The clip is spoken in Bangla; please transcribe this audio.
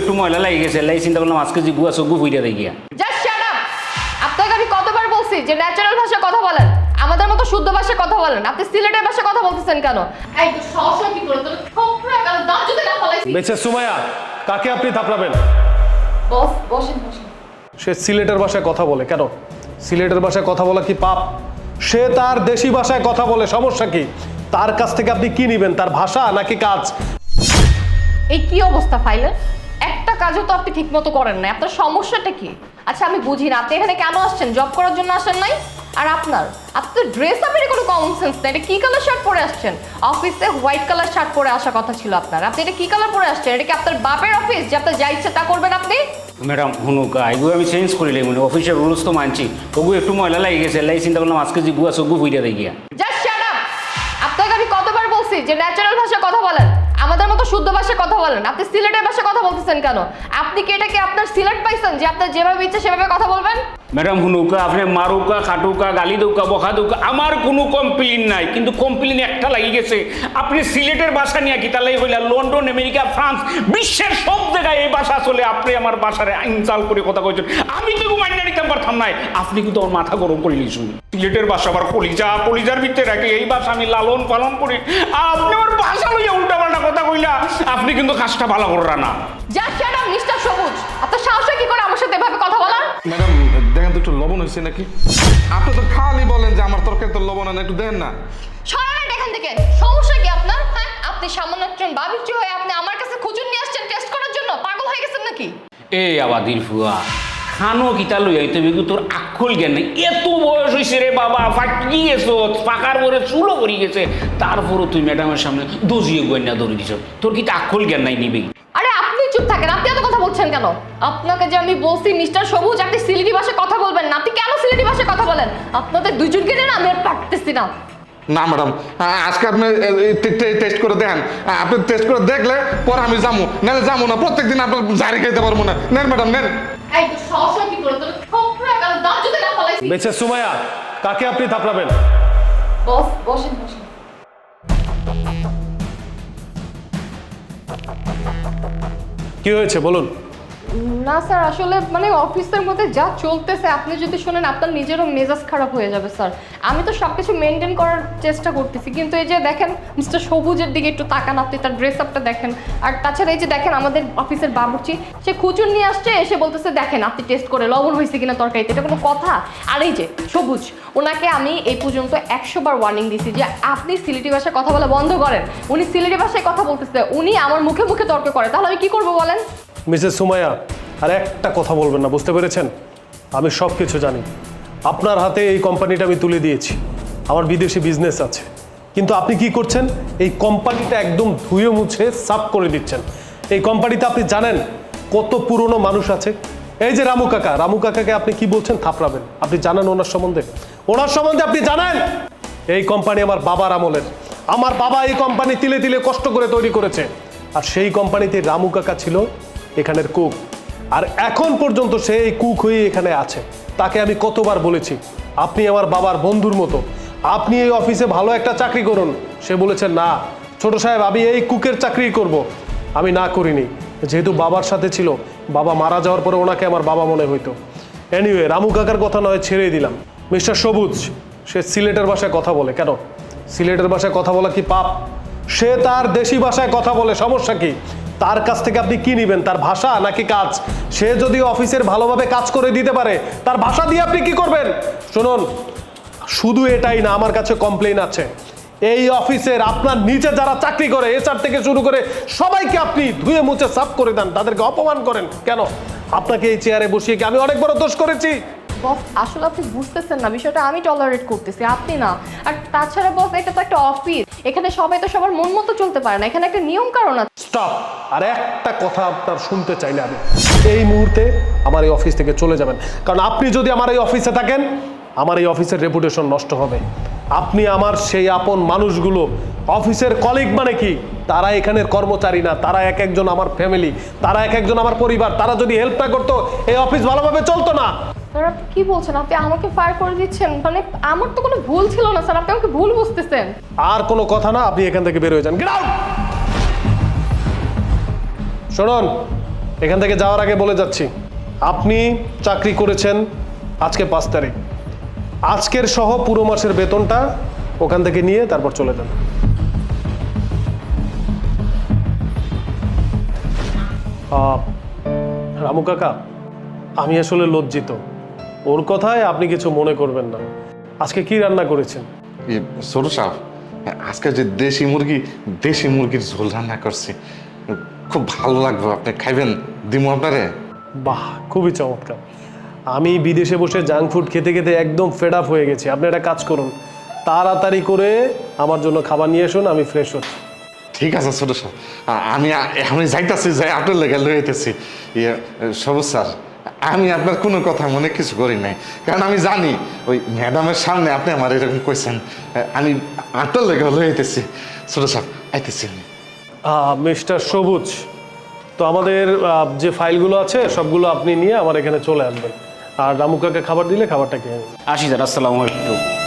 একটু ময়লা লাগে গেছে লাই চিন্তা করলাম আজকে যে গুয়া চোখ ফুইটা দেয় গিয়া। জাস্ট শাট আপ আপনাকে আমি কতবার বলছি যে ন্যাচারাল ভাষায় কথা বলেন? আমাদের মতো শুদ্ধ ভাষায় কথা বলেন। আপনি সিলেটের ভাষায় কথা বলতেছেন কেন? এই তো সমস্যা কি করে তোর ঠোকরা গেল দাঁত যদি না ফলাইছি বেঁচে সুমাইয়া কাকে আপনি থাপড়াবেন? বস বসেন বসেন। সে সিলেটের ভাষায় কথা বলে কেন? সিলেটের ভাষায় কথা বলা কি পাপ? সে তার দেশি ভাষায় কথা বলে সমস্যা কি? তার কাছ থেকে আপনি কি নেবেন? তার ভাষা নাকি কাজ? এই কি অবস্থা ফাইলের কাজও তো আপনি ঠিকমতো করেন না আপনার সমস্যাটা কি? আচ্ছা আমি বুঝি না আপনি এখানে কেন আসছেন? জব করার জন্য আসেন নাই? আর আপনার? আপনার ড্রেস আপের কোনো কমন সেন্স নেই। এটা কী কালার শার্ট পরে আসছেন? অফিসে হোয়াইট কালার শার্ট পরে আসার কথা ছিল আপনার। আপনি এটা কি কালার পরে আসছেন? এটা কি আপনার বাপের অফিস যে আপনার যা ইচ্ছে তা করবেন আপনি? ম্যাডাম হুনুকা এগুলো আমি চেঞ্জ করিলে মানে অফিসের রুলস তো মানছি। ওগু একটু ময়লা লাগে গেছে। লাই চিন্তা করলাম আজকে যে গুয়া চোখ ফুইটা গিয়া জাস্ট শাট আপ আপনাকে আমি কতবার বলছি যে ন্যাচারাল ভাষায় কথা বলেন? আমাদের মতো শুদ্ধ ভাষায় কথা বলেন। আপনি সিলেটের ভাষায় কথা বলতেছেন কেন? আপনি কি এটাকে আপনার সিলেট পাইছেন যে আপনার যেভাবে ইচ্ছে সেভাবে কথা বলবেন? ম্যাডাম, হুনুকা, আপনি মারুকা, খাটুকা গালি দৌকা বকা দৌকা আমার কোনো কমপ্লেন নাই। কিন্তু কমপ্লেন একটা লাগি গেছে। আপনি সিলেটের ভাষা নিয়ে কি তাহলে হইলা লন্ডন, আমেরিকা, ফ্রান্স, বিশ্বের সব জায়গায় এই ভাষা চলে। আপনি আমার বাসারে ইনসাল করে কথা কইছেন। আমি তো মাইনা পারতাম নাই আপনি কিন্তু আমার মাথা গরম করে লিছুন সিলেটের ভাষা আমার কলিজা কলিজার ভিতরে রাখি এই ভাষা আমি লালন পালন করি। আপনি আমার ভাষা লইয়া উল্টা পাল্টা কথা কইলা আপনি কিন্তু কাজটা ভালো কররা না। জাস্ট শাট আপ মিস্টার সবুজ। আপনার সাহস কি করে আমার সাথে এভাবে কথা বলার ম্যাডাম দেখেন তো একটু লবণ হয়েছে নাকি? আপনি তো খালি বলেন যে আমার তরকারি তো লবণ না একটু দেন না। সরান এখান থেকে। সমস্যা কি আপনার? হ্যাঁ? আপনি সামান্য একজন বাবিরচি হয়ে আপনি আমার কাছে খুচুর নিয়ে আসছেন টেস্ট করার জন্য? পাগল হয়ে গেছেন নাকি? এ আবাদির ফুয়া খানো কিতা লই আইতে বিগু তোর আক্ষল জ্ঞান নেই। এত বয়স হয়েছে রে বাবা ফাটি গেছো পাকার পরে চুলো করি গেছে। তারপরও তুই ম্যাডামের সামনে দজিয়ে গন্যা ধরে দিছ। তোর কি আক্ষল জ্ঞান নাই নিবি আরে আপনি চুপ থাকেন আপনি এত কথা বলছেন কেন? আপনাকে যে আমি বলছি মিস্টার সবুজ আপনি সিলেটি ভাষায় কথা বলবেন না। আপনি কেন সিলেটি ভাষায় কথা বলেন? আপনাদের দুজনকে নিয়ে না আমি আর পারতেছি না। না ম্যাডাম আজকে আপনি টেস্ট করে দেন আপনি টেস্ট করে দেখলে পরে আমি যাব নাহলে যাব না প্রত্যেকদিন আপনার জারি খাইতে পারব না। নেন ম্যাডাম নেন। বেঁচে সুমাইয়া কাকে আপনি থাপড়াবেন? বস বসেন বসেন। কি হয়েছে বলুন। না, স্যার, আসলে মানে অফিসের মধ্যে যা চলতেছে, আপনি যদি শুনেন, আপনার নিজেরও মেজাজ খারাপ হয়ে যাবে, স্যার। আমি তো সব কিছু মেনটেন করার চেষ্টা করতেছি, কিন্তু এই যে দেখেন মিস্টার সবুজের দিকে একটু তাকান, আপনি তার ড্রেস আপটা দেখেন। আর তাছাড়া এই যে দেখেন, আমাদের অফিসের বাবুর্চি, সে খুচুর নিয়ে আসছে, এসে বলতেছে, দেখেন, আপনি টেস্ট করে লবণ হয়েছে কিনা তরকারিতে? এটা কোনো কথা? আর এই যে সবুজ, ওনাকে আমি এই পর্যন্ত একশো বার ওয়ার্নিং দিছি যে, আপনি সিলেটি ভাষায় কথা বলা বন্ধ করেন। উনি সিলেটি ভাষায় কথা বলতেছে, উনি আমার মুখে মুখে তর্ক করে। তাহলে আমি কী করব বলেন? মিসেস সুমায়া আর একটা কথা বলবেন না, বুঝতে পেরেছেন? আমি সব কিছু জানি। আপনার হাতে এই কোম্পানিটা আমি তুলে দিয়েছি। আমার বিদেশি বিজনেস আছে। কিন্তু আপনি কি করছেন? এই কোম্পানিটা একদম ধুয়ে মুছে সাফ করে দিচ্ছেন। এই কোম্পানিতে আপনি জানেন কত পুরনো মানুষ আছে? এই যে রামু কাকা, রামু কাকাকে আপনি কি বলছেন? থাপড়াবেন। আপনি জানেন ওনার সম্বন্ধে? ওনার সম্বন্ধে আপনি জানেন? এই কোম্পানি আমার বাবার আমলের। আমার বাবা এই কোম্পানি তিলে তিলে কষ্ট করে তৈরি করেছে। আর সেই কোম্পানিতে রামু কাকা ছিল এখানের কুক। আর এখন পর্যন্ত সে এই কুক হয়ে এখানে আছে। তাকে আমি কতবার বলেছি, আপনি আমার বাবার বন্ধুর মতো, আপনি এই অফিসে ভালো একটা চাকরি করুন। সে বলেছে, না, ছোট সাহেব, আমি এই কুকের চাকরি করব। আমি না করিনি। যেহেতু বাবার সাথে ছিল, বাবা মারা যাওয়ার পরে ওনাকে আমার বাবা মনে হইতো। এনিওয়ে রামু কাকার কথা নয়, ছেড়েই দিলাম। মিস্টার সবুজ, সে সিলেটের ভাষায় কথা বলে। কেন? সিলেটের ভাষায় কথা বলা কি পাপ? সে তার দেশি ভাষায় কথা বলে, সমস্যা কি? তার কাছ থেকে আপনি কি নেবেন? তার ভাষা নাকি কাজ? সে যদি অফিসের ভালোভাবে কাজ করে দিতে পারে, তার ভাষা দিয়ে আপনি কি করবেন? শুনুন, শুধু এটাই না, আমার কাছে কমপ্লেন আছে। এই অফিসের আপনার নিচে যারা চাকরি করে এচআর থেকে শুরু করে, সবাইকে আপনি ধুয়ে মুছে সাফ করে দেন, তাদেরকে অপমান করেন। কেন? আপনাকে এই চেয়ারে বসিয়ে কি আমি অনেক বড় দোষ করেছি? বস আসলে আপনি বুঝতেছেন না, বিষয়টা আমি টলারেট করতেছি, আপনি না। আর তাছাড়া বস এটা তো একটা অফিস এখানে সবাই তো সবার মন মতো চলতে পারে না, এখানে একটা নিয়ম কারণ আছে। স্টপ আর একটা কথা আপনার শুনতে চাই না আমি। এই মুহূর্তে আমার এই অফিস থেকে চলে যাবেন। কারণ আপনি যদি আমার এই অফিসে থাকেন, আমার এই অফিসের রেপুটেশন নষ্ট হবে। আপনি আমার সেই আপন মানুষগুলো অফিসের কলিগ মানে কি? তারা এখানের কর্মচারী না, তারা এক একজন আমার ফ্যামিলি তারা এক একজন আমার পরিবার, তারা যদি হেল্প না করতো, এই অফিস ভালোভাবে চলতো না। স্যার আপনি কি বলছেন? আপনি আমাকে ফায়ার করে দিচ্ছেন। মানে আমার তো কোনো ভুল ছিল না স্যার আপনি আমাকে ভুল বুঝতেছেন। আর কোনো কথা না, আপনি এখান থেকে বের হয়ে যান। Get out! শুনুন, এখান থেকে যাওয়ার আগে বলে যাচ্ছি। আপনি চাকরি করেছেন আজকে পাঁচ তারিখ। আজকের সহ পুরো মাসের বেতনটা ওখান থেকে নিয়ে তারপর চলে যান। রামু কাকা, আমি আসলে লজ্জিত। ওর কথায় আপনি কিছু মনে করবেন না। আজকে কি রান্না করেছেন? ছোট সাহেব আজকে যে দেশি মুরগি দেশি মুরগির ঝোল রান্না করছি। খুব ভালো লাগবে আপনি খাইবেন? দিমু আপনারে? বাহ খুবই চমৎকার। আমি বিদেশে বসে জাঙ্ক ফুড খেতে খেতে একদম ফেড আপ হয়ে গেছি। আপনি একটা কাজ করুন তাড়াতাড়ি করে আমার জন্য খাবার নিয়ে আসুন আমি ফ্রেশ হচ্ছি। ঠিক আছে ছোট আ- আমি আমি যাইতাছি যাই আপনার লেগে লইতেছি ইয়ে সবুজ স্যার আমি আপনার কোনো কথা মনে কিছু করি নাই। কারণ আমি জানি ওই ম্যাডামের সামনে আপনি আমার এরকম কইছেন। আমি আটল লেগে হইতেছি ছোট সাহেব আইতেছি আমি। মিস্টার সবুজ তো আমাদের যে ফাইলগুলো আছে সবগুলো আপনি নিয়ে আমার এখানে চলে আসবেন। আর রামুকাকে খাবার দিলে খাবারটা খেয়ে আসি স্যার আসসালামু আলাইকুম।